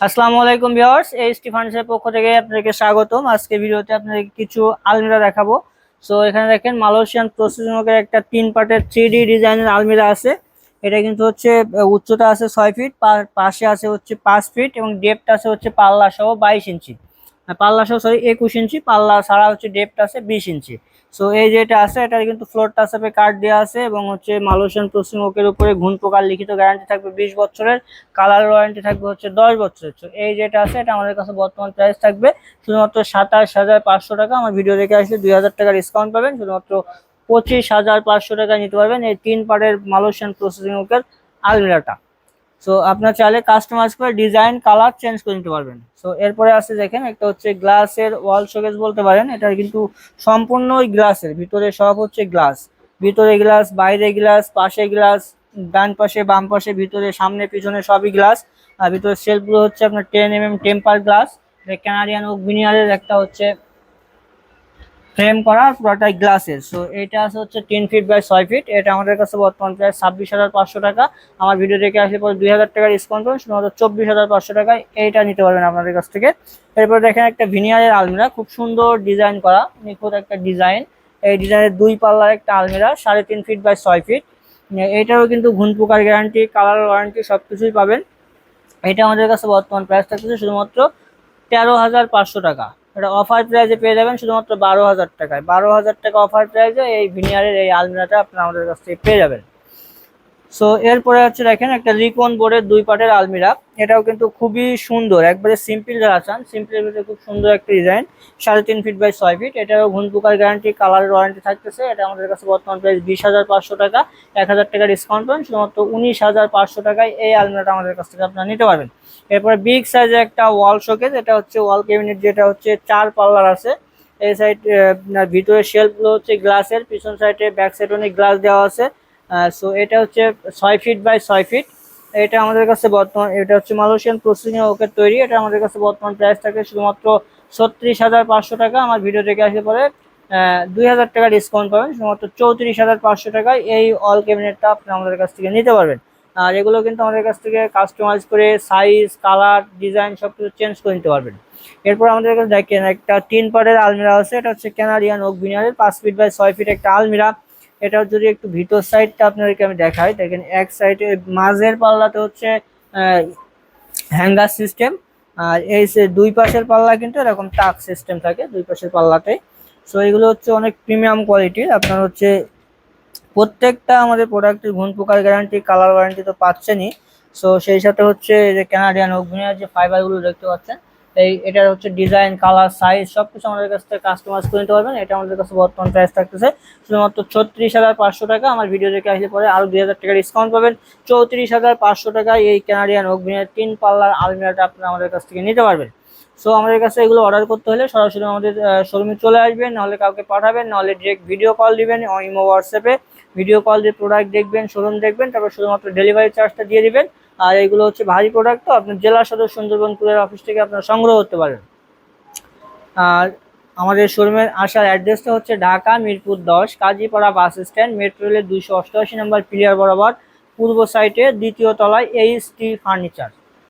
আসসালামু আলাইকুম ভিউয়ার্স, এই স্টিফানসের পক্ষ থেকে আপনাদেরকে স্বাগতম। আজকে ভিডিওতে আপনাদের কিছু আলমিরা দেখাবো। সো এখানে দেখেন মালয়েশিয়ান প্রসেসিংয়ের একটা তিন পার্টের থ্রি ডি ডিজাইনের আলমিরা আছে। এটা কিন্তু হচ্ছে উচ্চতা আছে ছয় ফিট পাশে আছে হচ্ছে পাঁচ ফিট এবং ডেপটা আছে হচ্ছে পাল্লা সহ বাইশ ইঞ্চি পাল্লা সহ সরি একুশ ইঞ্চি, পাল্লা ছাড়া হচ্ছে ডেপথ আছে বিশ ইঞ্চি। সো এই যেটা আছে এটা কিন্তু ফ্লোর টাসআপে কার্ড দেওয়া আছে এবং হচ্ছে মালয়েশিয়ান প্রসেসিং ওকের উপরে ঘুণ পোকার লিখিত গ্যারান্টি থাকবে বিশ বছরের কালার ওয়ারেন্টি থাকবে হচ্ছে দশ বছরের। তো এই যেটা আছে, এটা আমাদের কাছে বর্তমান প্রাইস থাকবে। শুধুমাত্র সাতাশ হাজার পাঁচশো টাকা, আমার ভিডিও দেখে আসলে দুই হাজার টাকা ডিসকাউন্ট পাবেন। শুধুমাত্র পঁচিশ হাজার পাঁচশো টাকা নিতে পারবেন এই তিন পার্টের মালয়েশিয়ান প্রসেসিং ওকের আলমিরাটা। সো আপনার চাইলে কাস্টমাইজ করে ডিজাইন কালার চেঞ্জ করে নিতে পারবেন। সো এরপরে আছে দেখেন, একটা হচ্ছে গ্লাসের ওয়াল শোকেস বলতে পারেন। এটা কিন্তু সম্পূর্ণই গ্লাসের ভিতরে সব হচ্ছে গ্লাস ভিতরে গ্লাস বাইরে গ্লাস পাশে গ্লাস ডান পাশে, বাম পাশে, ভিতরে সামনে, পিছনে সবই গ্লাস আর ভিতরে সেলফগুলো হচ্ছে আপনার ten M M temper glass Canadian oak ভিনিয়ারের একটা হচ্ছে ফ্রেম করা পুরোটাই গ্লাসের সো এটা আছে হচ্ছে তিন ফিট বাই ছয় ফিট এটা আমাদের কাছে বর্তমান প্রায় ছাব্বিশ হাজার পাঁচশো টাকা। আমার ভিডিও দেখে আসলে পরে দুই হাজার টাকা ডিসকাউন্ট পাবেন শুধুমাত্র চব্বিশ হাজার পাঁচশো টাকায় এইটা নিতে পারবেন আপনাদের কাছ থেকে। এরপর দেখেন একটা ভিনিয়ারের আলমিরা, খুব সুন্দর ডিজাইন করা, নিখুঁত একটা ডিজাইন এই ডিজাইনের দুই পাল্লার একটা আলমিরা, সাড়ে তিন ফিট বাই ছয় ফিট এটারও কিন্তু ঘুণ পোকার গ্যারান্টি কালার ওয়ারেন্টি সব কিছুই পাবেন। এটা আমাদের কাছে বর্তমান প্রাইস থাকতেছে শুধুমাত্র তেরো হাজার পাঁচশো টাকা। এটা অফার প্রাইসে পেয়ে যাবেন শুধুমাত্র বারো হাজার টাকায়। বারো হাজার টাকা অফার প্রাইসে এই ভিনিয়ারের এই আলমিরাটা আপনারা আমাদের কাছ থেকে পেয়ে যাবেন। সো এরপরে হচ্ছে দেখেন একটা রিকন বোর্ডের দুই পাটের আলমিরা এটাও কিন্তু খুবই সুন্দর, একবারে সিম্পল যারা চান সিম্পলের ভিতরে খুব সুন্দর একটা ডিজাইন সাড়ে তিন ফিট বাই ছয় ফিট এটারও ঘুণ পোকার গ্যারান্টি কালারের ওয়ারেন্টি থাকতেছে। এটা আমাদের কাছে বর্তমান প্রাইস বিশ হাজার পাঁচশো টাকা। এক হাজার টাকা ডিসকাউন্ট পাবেন, শুধুমাত্র উনিশ হাজার পাঁচশো টাকায় এই আলমিরাটা আমাদের কাছ থেকে আপনারা নিতে পারবেন। এরপরে বিগ সাইজের একটা ওয়াল শোকেজ এটা হচ্ছে ওয়াল ক্যাবিনেট যেটা হচ্ছে চার পাল্লার আছে। এই সাইড ভিতরে শেলফগুলো হচ্ছে গ্লাসের পিছন সাইডে ব্যাক সাইড অনেক গ্লাস দেওয়া আছে। সো এটা হচ্ছে ছয় ফিট বাই ছয় ফিট এটা আমাদের কাছে বর্তমান, এটা হচ্ছে মালয়েশিয়ান প্রসেসিং ওকে তৈরি। এটা আমাদের কাছে বর্তমান প্রাইস থাকে শুধুমাত্র ছত্রিশ হাজার পাঁচশো টাকা। আমার ভিডিও দেখে আসলে পরে দুই হাজার টাকা ডিসকাউন্ট পাবেন, শুধুমাত্র চৌত্রিশ হাজার পাঁচশো টাকায় এই অল ক্যাবিনেটটা আপনি আমাদের কাছ থেকে নিতে পারবেন। আর এগুলো কিন্তু আমাদের কাছ থেকে কাস্টমাইজ করে সাইজ কালার ডিজাইন সব কিছু চেঞ্জ করে নিতে পারবেন। এরপর আমাদের কাছে দেখেন একটা তিন পার্টের আলমিরা আছে, এটা হচ্ছে ক্যানাডিয়ান ওক ভিনিয়ারের পাঁচ ফিট বাই ছয় ফিট একটা আলমিরা। এটা যদি একটু ভিতর সাইডটা আপনাদেরকে আমি দেখাই, দেখেন এক সাইডে মাঝের পাল্লাতে হচ্ছে হ্যাঙ্গার সিস্টেম আর এই দুই পাশের পাল্লা কিন্তু এরকম টাক সিস্টেম থাকে, দুই পাশের পাল্লাতে সো এগুলো হচ্ছে অনেক প্রিমিয়াম কোয়ালিটির আপনার হচ্ছে প্রত্যেকটা আমাদের প্রোডাক্টের ঘুণ পোকার গ্যারান্টি কালার ওয়ারেন্টি তো পাচ্ছেনই। সো সেই সাথে হচ্ছে এই যে ক্যানাডিয়ান অগ্নিয়ার যে ফাইবারগুলো দেখতে পাচ্ছেন, এই এটার হচ্ছে ডিজাইন কালার সাইজ সব কিছু আমাদের কাছ থেকে কাস্টমাইজ করে নিতে পারবেন। এটা আমাদের কাছে বর্তমান প্রাইস থাকতেছে শুধুমাত্র ছত্রিশ হাজার পাঁচশো টাকা। আমার ভিডিও দেখে আসলে পরে আরও দুই হাজার টাকা ডিসকাউন্ট পাবেন। চৌত্রিশ হাজার পাঁচশো টাকায় এই ক্যানাডিয়ান অগ্নিয়ার তিন পাল্লার আলমিরাটা আপনারা আমাদের কাছ থেকে নিতে পারবেন। সো আমাদের কাছে এগুলো অর্ডার করতে হলে সরাসরি আমাদের শোরুমে চলে আসবেন, নাহলে কাউকে পাঠাবেন, নাহলে ডিরেক্ট ভিডিও কল দিবেন ইমো হোয়াটসঅ্যাপে ভিডিও কল দিয়ে প্রোডাক্ট দেখবেন শোরুম দেখবেন, তারপর শুধুমাত্র ডেলিভারি চার্জটা দিয়ে দিবেন। আর এগুলো হচ্ছে ভারী প্রোডাক্ট তো, আপনার জেলা সদর সুন্দরবন কুলের অফিস থেকে আপনারা সংগ্রহ করতে পারেন আর আমাদের শোরুমের আসার অ্যাড্রেসটা হচ্ছে ঢাকা মিরপুর দশ, কাজীপাড়া বাস স্ট্যান্ড মেট্রো রেলের দুইশো অষ্টআশি নম্বর প্লেয়ার বরাবর, পূর্ব সাইটে দ্বিতীয় তলায় এইচ টি ফার্নিচার